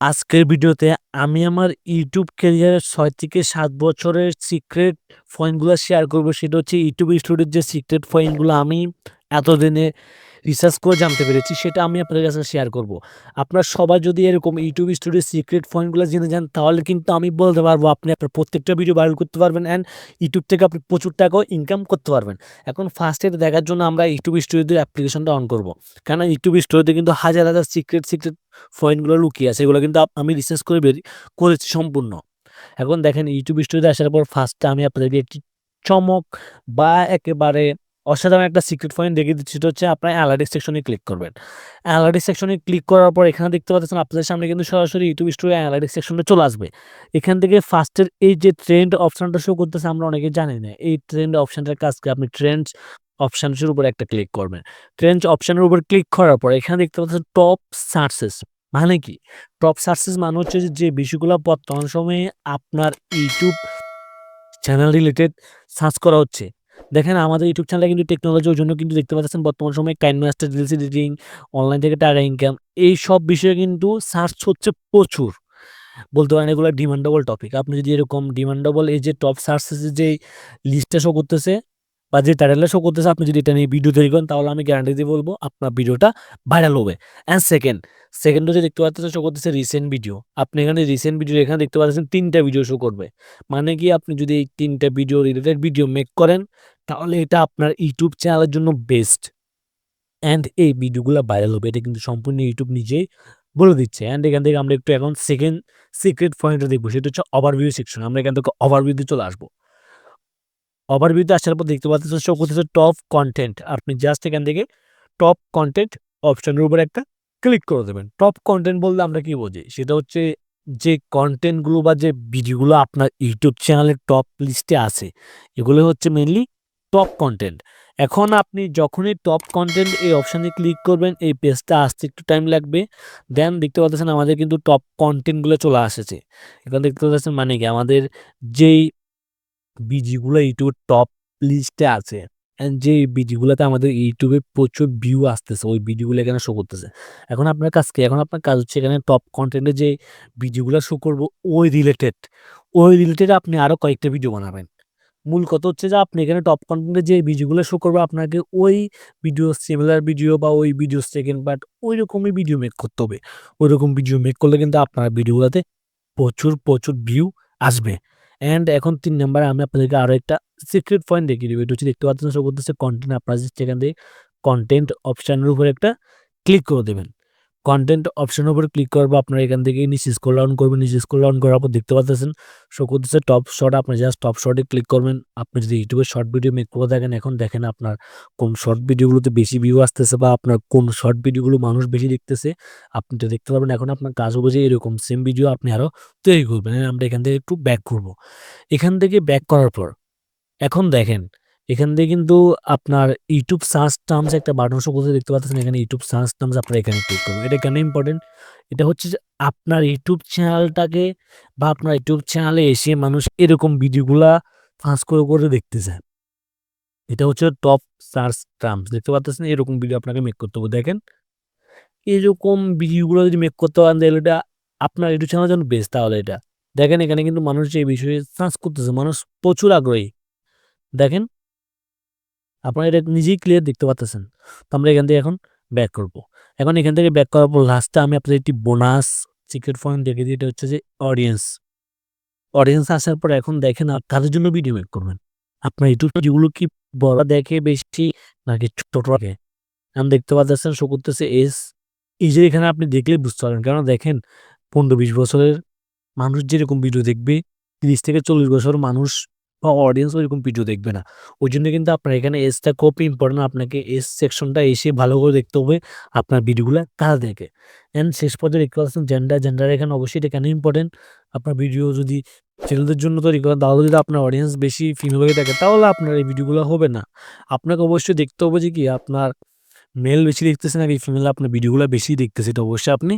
আজকের ভিডিওতে আমি আমার ইউটিউব ক্যারিয়ারের ছয় থেকে সাত বছরের সিক্রেট ফয়েন্টগুলো শেয়ার করব। সেটা হচ্ছে ইউটিউব স্টুডিওর যে সিক্রেট পয়েন্টগুলো আমি এতদিনে রিসার্চ করে জানতে পেরেছি সেটা আমি আপনাদের কাছে শেয়ার করব। আপনারা সবাই যদি এরকম ইউটিউব স্টুডিও সিক্রেট পয়েন্টগুলো জেনে যান তাহলে কিন্তু আমি বলতে পারব আপনি আপনার প্রত্যেকটা ভিডিও ভাইরাল করতে পারবেন অ্যান্ড ইউটিউব থেকে আপনি প্রচুর টাকাও ইনকাম করতে পারবেন। এখন ফার্স্ট এটা দেখার জন্য আমরা ইউটিউব স্টুডিওতে অ্যাপ্লিকেশনটা অন করব। কেননা ইউটিউব স্টুডিওতে কিন্তু হাজার, হাজার সিক্রেট, সিক্রেট পয়েন্টগুলো লুকিয়ে আছে। এগুলো কিন্তু আমি রিসার্চ করে বের করেছি সম্পূর্ণ। এখন দেখেন ইউটিউব স্টুডিওতে আসার পর ফার্স্টে আমি আপনাদেরকে একটি চমক বা একেবারে অসাধারণ একটা সিক্রেট পয়েন্ট দেখিয়ে দিচ্ছি। সেটা হচ্ছে আপনার অ্যানালাইটিক্স সেকশনে ক্লিক করবেন। অ্যানালাইটিক্স সেকশনে ক্লিক করার পর এখানে দেখতে পাচ্ছেন আপনাদের সামনে কিন্তু সরাসরি ইউটিউব স্টুডিও অ্যানালাইটিক্স সেকশনে চলে আসবে। এখান থেকে ফার্স্টের এই যে ট্রেন্ড অপশানটা শো করতেছে, আমরা অনেকে জানি না। এই ট্রেন্ড অপশনটার কাজ কি আপনি ট্রেন্ডস অপশনসের উপর একটা ক্লিক করবেন। ট্রেন্ডস অপশানের উপর ক্লিক করার পর এখানে দেখতে পাচ্ছেন টপ সার্চেস মানে কি? টপ সার্চেস মানে হচ্ছে যে বিষয়গুলো বর্তমান সময়ে আপনার ইউটিউব চ্যানেল রিলেটেড সার্চ করা হচ্ছে। দেখেন আমাদের ইউটিউব চ্যানেলে কিন্তু টেকনোলজির জন্য কিন্তু দেখতে পাচ্ছেন বর্তমান সময়ে কাইন মাস্টার রিলস এডিটিং, অনলাইন থেকে টাকা ইনকাম এই সব বিষয়ে কিন্তু সার্চ হচ্ছে প্রচুর। বলতে পারেন এগুলো ডিমান্ডেবল টপিক। আপনি যদি এরকম ডিমান্ডেবল এই যে টপ সার্চেস যে লিস্টটা শো করতেছে বা যে টাইটেলটা শো করতেছে আপনি যদি এটা নিয়ে ভিডিও তৈরি করেন তাহলে আমি গ্যারান্টি দিয়ে বলব আপনার ভিডিওটা ভাইরাল হবে। অ্যান্ড সেকেন্ড, সেকেন্ড হচ্ছে দেখতে পাচ্ছেন শো করতেছে রিসেন্ট ভিডিও। আপনি এখানে রিসেন্ট ভিডিও এখানে দেখতে পাচ্ছেন ৩ টা ভিডিও শো করবে। মানে কি আপনি যদি এই ৩ টা ভিডিও রিলেটেড ভিডিও মেক করেন তাহলে এটা আপনার ইউটিউব চ্যানেলের জন্য বেস্ট। অ্যান্ড এই ভিডিওগুলো ভাইরাল হবে। এটা কিন্তু সম্পূর্ণ ইউটিউব নিজেই বলে দিচ্ছে। অ্যান্ড এখান থেকে আমরা একটু এখন সেকেন্ড সিক্রেট পয়েন্টটা দেখব সেটা হচ্ছে ওভারভিউ সেকশন। আমরা এখান থেকে ওভারভিউতে চলে আসব। ওভারভিউতে আসার পর দেখতে পাচ্ছেন শো করতেছে টপ কনটেন্ট। আপনি জাস্ট এখান থেকে টপ কনটেন্ট অপশনের উপরে একটা ক্লিক করে দেবেন। টপ কনটেন্ট বলতে আমরা কি বুঝি? সেটা হচ্ছে যে কন্টেন্টগুলো বা যে ভিডিওগুলো আপনার ইউটিউব চ্যানেলের টপ লিস্টে আছে, এগুলো হচ্ছে মেনলি টপ কনটেন্ট। এখন আপনি যখনই টপ কনটেন্ট এই অপশানে ক্লিক করবেন, এই পেজটা আসতে একটু টাইম লাগবে। দেন দেখতে পাচ্ছেন আমাদের কিন্তু টপ কনটেন্টগুলো চলে এসেছে। এখানে দেখতে পাচ্ছেন মানে কি আমাদের যেই ভিডিওগুলো ইউটিউবের টপ লিস্টে আছে অ্যান্ড যে ভিডিওগুলোতে আমাদের ইউটিউবে প্রচুর ভিউ আসতেছে ওই ভিডিওগুলো এখানে শো করতেছে। এখন আপনার কাজ কি? এখন আপনার কাজ হচ্ছে এখানে টপ কনটেন্ট যে ভিডিওগুলো শো করব ওই রিলেটেড, ওই রিলেটেড আপনি আরও কয়েকটা ভিডিও বানাবেন। মূল কথা হচ্ছে যে আপনি এখানে টপ কনটেন্ট যে ভিডিওগুলো শো করবে আপনাকে ওই ভিডিও সিমিলার ভিডিও বা ওই ভিডিও সেকেন্ড পার্ট ঐরকমই ভিডিও মেক করতে হবে। ঐরকম ভিডিও মেক করলে কিন্তু আপনার ভিডিওগুলোতে প্রচুর, প্রচুর ভিউ আসবে। অ্যান্ড এখন তিন নাম্বারে আমি আপনাদেরকে আরও একটা সিক্রেট পয়েন্ট দেখিয়ে দেবো এটা হচ্ছে দেখতে পাচ্ছেন সব করতেছে কন্টেন্ট আপনারা সেখান থেকে কন্টেন্ট অপশানের উপরে একটা ক্লিক করে দেবেন। কনটেন্ট অপশনের উপরে ক্লিক করব আপনারা এখান থেকে নিচে স্ক্রল ডাউন করবেন। নিচে স্ক্রল ডাউন করার পর দেখতে পাচ্ছেন শো করতেছে টপ শট আপনি জাস্ট টপ শটে ক্লিক করবেন। আপনি যদি ইউটিউবে শর্ট ভিডিও মেক করে থাকেন এখন দেখেন আপনার কোন শর্ট ভিডিওগুলোতে বেশি ভিউ আসতেছে বা আপনার কোন শর্ট ভিডিওগুলো মানুষ বেশি দেখতেছে আপনি তো দেখতে পারবেন। এখন আপনার কাজ হবে যে এরকম সেম ভিডিও আপনি আরও তৈরি করবেন। আমরা এখান থেকে একটু ব্যাক করব। এখান থেকে ব্যাক করার পর, এখন দেখেন এখান থেকে কিন্তু আপনার ইউটিউব সার্চ টার্মস একটা বাটন শো করতে দেখতে পাচ্ছেন এখানে ইউটিউব সার্চ টার্মস আপনারা এখানে ক্লিক করবেন। এটা কেন ইম্পোর্টেন্ট? এটা হচ্ছে যে আপনার ইউটিউব চ্যানেলটাকে বা আপনার ইউটিউব চ্যানেলে এসে মানুষ এরকম ভিডিওগুলা সার্চ করে, করে দেখতে চায়। এটা হচ্ছে টপ সার্চ টার্মস দেখতে পাচ্ছেন এরকম ভিডিও আপনাকে মেক করতে হবে। দেখেন এরকম ভিডিওগুলো যদি মেক করতে পারেন তাহলে এটা আপনার ইউটিউব চ্যানেলের জন্য বেস্ট তাহলে এটা। দেখেন এখানে কিন্তু মানুষ যে বিষয়ে সার্চ করতেছে মানুষ প্রচুর আগ্রহী। দেখেন আপনারা এটা নিজেই ক্লিয়ার দেখতে পাচ্তেছেন। তো আমরা এখান থেকে এখন ব্যাক করব। এখন এখান থেকে ব্যাক করার পর লাস্টে আমি আপনাদের একটি বোনাস সিক্রেট পয়েন্ট দেখে দিই, এটা হচ্ছে যে অডিয়েন্স। অডিয়েন্স আসার পর এখন দেখেন আর কাদের জন্য ভিডিও মেক করবেন। আপনার ইউটিউব যেগুলো কি বড় দেখে, বেশি, নাকি ছোট দেখে? এখন দেখতে পাচ্ছেন শো করতেছে এস। এই যে এখানে আপনি দেখলেই বুঝতে পারবেন। কারণ দেখেন ১৫-২০ বছরের মানুষ যেরকম ভিডিও দেখবে ৩০ থেকে চল্লিশ বছর মানুষ বা অডিয়েন্স ওইরকম ভিডিও দেখবে না। ওই জন্য কিন্তু আপনার এখানে এসটা খুবই ইম্পর্টেন্ট আপনাকে এস সেকশনটা এসে ভালো করে দেখতে হবে আপনার ভিডিওগুলো কারা দেখে। অ্যান্ড শেষ পর্যায়ে দেখতে জেন্ডার, জেন্ডার এখানে অবশ্যই এটা কেন ইম্পর্টেন্ট আপনার ভিডিও যদি ছেলেদের জন্য তো করেন তাহলে যদি আপনার অডিয়েন্স বেশি ফিমেল হয়ে থাকে তাহলে আপনার এই ভিডিওগুলো হবে না। আপনাকে অবশ্যই দেখতে হবে যে কি আপনার মেল বেশি দেখতেছে নাকি ফিমেল আপনার ভিডিওগুলো বেশি দেখতেছে, এটা অবশ্যই আপনি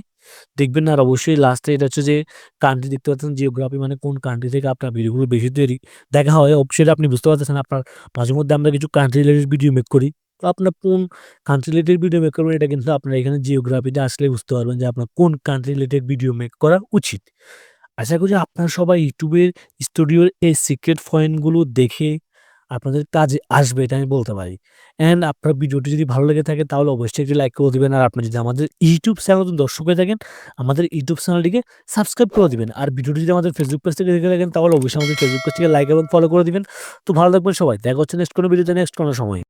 দেখবেন। আর অবশ্যই লাস্টে এটা হচ্ছে যে কান্ট্রি দেখতে পাচ্ছেন জিওগ্রাফি মানে কোন কান্ট্রি থেকে আপনার ভিডিওগুলো বেশি তৈরি দেখা হয়, অবশ্যই আপনি বুঝতে পারতেছেন আপনার মাঝে মধ্যে আমরা কিছু কান্ট্রি রিলেটেড ভিডিও মেক করি। তো আপনার কোন কান্ট্রি রিলেটেড ভিডিও মেক করবেন, এটা কিন্তু আপনার এখানে জিওগ্রাফিতে আসলে বুঝতে পারবেন যে আপনার কোন কান্ট্রি রিলেটেড ভিডিও মেক করা উচিত। আশা করি আপনারা সবাই ইউটিউবের স্টুডিওর এই সিক্রেট পয়েন্টগুলো দেখে আপনাদের কাজে আসবে এটা আমি বলতে পারি। অ্যান্ড আপনার ভিডিওটি যদি ভালো লেগে থাকে তাহলে অবশ্যই একটি লাইক করে দেবেন আর আপনি যদি আমাদের ইউটিউব চ্যানেল দর্শক হয়ে থাকেন, আমাদের ইউটিউব চ্যানেলটিকে সাবস্ক্রাইব করে দেবেন আর ভিডিওটি যদি আমাদের ফেসবুক পেজ থেকে দেখে থাকেন তাহলে অবশ্যই আমাদের ফেসবুক পেজটিকে লাইক এবং ফলো করে দেবেন তো ভালো থাকবেন সবাই। দেখা হচ্ছে নেক্সট কোনো ভিডিওতে নেক্সট কোনো সময়।